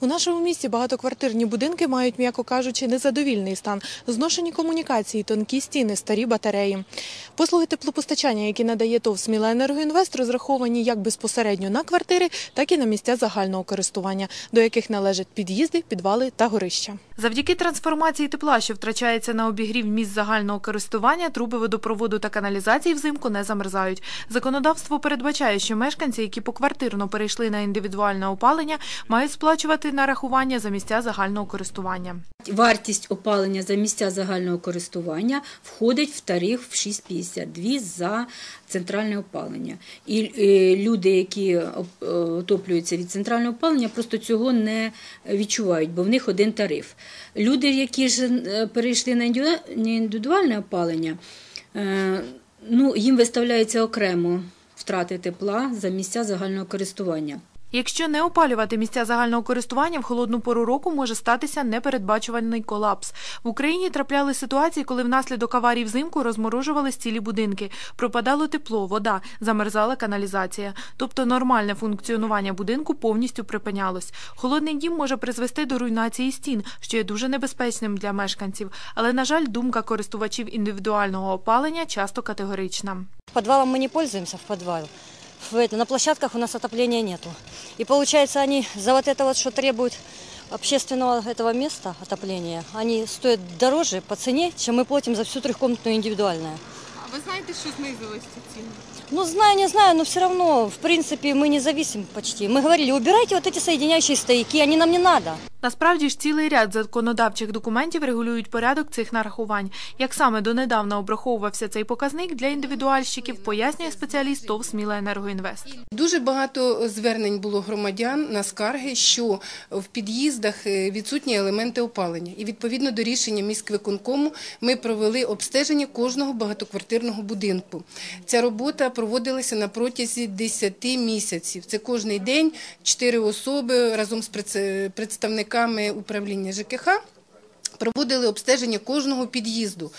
У нашому місті багатоквартирні будинки мають, м'яко кажучи, незадовільний стан. Зношені комунікації, тонкі стіни, старі батареї. Послуги теплопостачання, які надає ТОВ «Смілаенергоінвест», розраховані як безпосередньо на квартири, так і на місця загального користування, до яких належать під'їзди, підвали та горища. Завдяки трансформації тепла, що втрачається на обігрів місць загального користування, труби водопроводу та каналізації взимку не замерзають. Законодавство передбачає, що мешканці, які поквартирно перейшли на індивідуальне опалення, мають сплачувати нарахування за місця загального користування. Вартість опалення за місця загального користування входить в тариф в 6,52 за центральне опалення. І е, люди, які е, отоплюються від центрального опалення, просто цього не відчувають, бо в них один тариф. Люди, які ж е, перейшли на індивідуальне опалення, ну, їм виставляється окремо втрати тепла за місця загального користування. Якщо не опалювати місця загального користування, в холодну пору року може статися непередбачуваний колапс. В Україні трапляли ситуації, коли внаслідок аварій взимку розморожувались цілі будинки, пропадало тепло, вода, замерзала каналізація. Тобто нормальне функціонування будинку повністю припинялось. Холодний дім може призвести до руйнації стін, що є дуже небезпечним для мешканців. Але, на жаль, думка користувачів індивідуального опалення часто категорична. Подвалом мы не пользуемся в подвал В это, на площадках у нас отопления нету. И получается, они за вот это вот, что требуют общественного этого места отопления, они стоят дороже по цене, чем мы платим за всю трехкомнатную индивидуальную. А ви знаєте, що знизились ці ціни? Ну, знаю, не знаю, но все равно, в принципе, мы не зависим почти. Мы говорили, убирайте вот эти соединяющие стояки, они нам не надо. Насправді ж цілий ряд законодавчих документів регулюють порядок цих нарахувань. Як саме донедавна обраховувався цей показник для індивідуальщиків, пояснює спеціаліст ТОВ «Сміла Енергоінвест». Дуже багато звернень було громадян на скарги, що в під'їздах е, відсутні елементи опалення. І відповідно до рішення міськвиконкому ми провели обстеження кожного багатоквартирного будинку. Ця робота проводилася на протязі 10 місяців. Це кожний день чотири особи разом з предс- представниками управління ЖКХ. Проводили обстеження кожного під'їзду,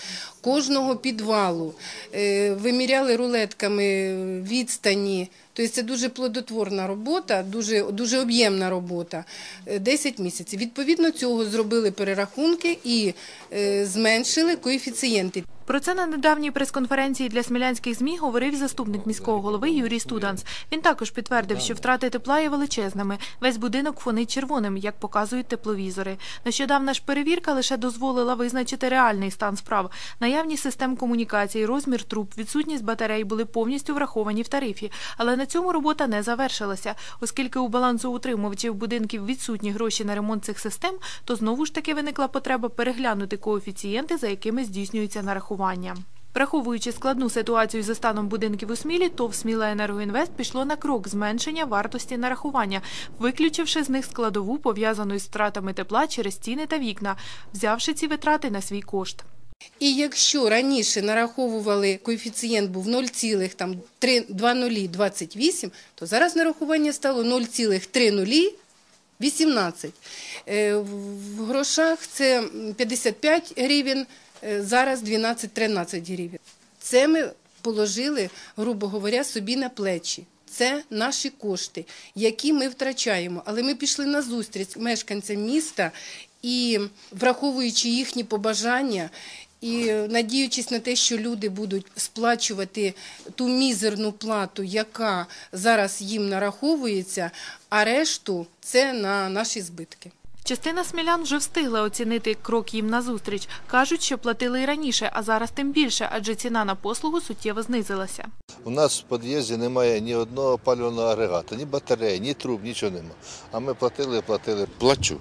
кожного підвалу, е, виміряли рулетками відстані. Тобто це дуже плодотворна робота, дуже, дуже об'ємна робота. Е, 10 місяців. Відповідно цього зробили перерахунки і е, зменшили коефіцієнти. Про це на недавній прес-конференції для смілянських ЗМІ говорив заступник міського голови Юрій Студанс. Він також підтвердив, що втрати тепла є величезними. Весь будинок фонить червоним, як показують тепловізори. Нещодавна ж перевірка лише дозволила визначити реальний стан справ. Наявність систем комунікації, розмір труб, відсутність батарей були повністю враховані в тарифі. Але на цьому робота не завершилася, оскільки у балансоутримувачів будинків відсутні гроші на ремонт цих систем, то знову ж таки виникла потреба переглянути коефіцієнти, за якими здійснюється нарахування. Враховуючи складну ситуацію за станом будинків у Смілі, ТОВ «Сміла Енергоінвест» пішло на крок зменшення вартості нарахування, виключивши з них складову, пов'язану із втратами тепла через стіни та вікна, взявши ці витрати на свій кошт. І якщо раніше нараховували коефіцієнт був 0,2028, то зараз нарахування стало 0,3018. Е, В грошах це 55 гривень, е, зараз 12-13 гривень. Це ми положили, грубо говоря, собі на плечі. Це наші кошти, які ми втрачаємо. Але ми пішли на зустріч мешканцям міста і враховуючи їхні побажання. І надіючись на те, що люди будуть сплачувати ту мізерну плату, яка зараз їм нараховується, а решту це на наші збитки. Частина смілян вже встигла оцінити крок їм назустріч. Кажуть, що платили і раніше, а зараз тим більше, адже ціна на послугу суттєво знизилася. У нас в під'їзді немає ні одного опалювального агрегата, ні батареї, ні труб, нічого немає. А ми платили, платили. Плачу,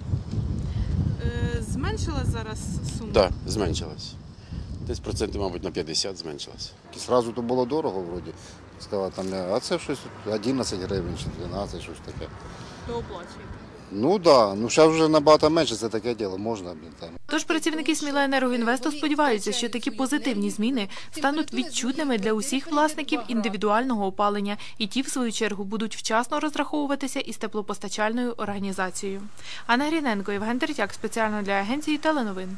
Зменшила зараз суму? так, да, зменшилась. Десь процентів, мабуть, на 50 зменшилась. Зразу то було дорого вроді. Сказала там, а це щось 11 гривень чи 12, щось таке. То оплачуєте. Ну так, да. ну ще вже набагато менше, це таке діло, можна, блін, там. Тож працівники Сміла Енергоінвесту сподіваються, що такі позитивні зміни стануть відчутними для усіх власників індивідуального опалення, і ті, в свою чергу, будуть вчасно розраховуватися із теплопостачальною організацією. Анна Гріненко, Євген Третяк, спеціально для агенції теленовин.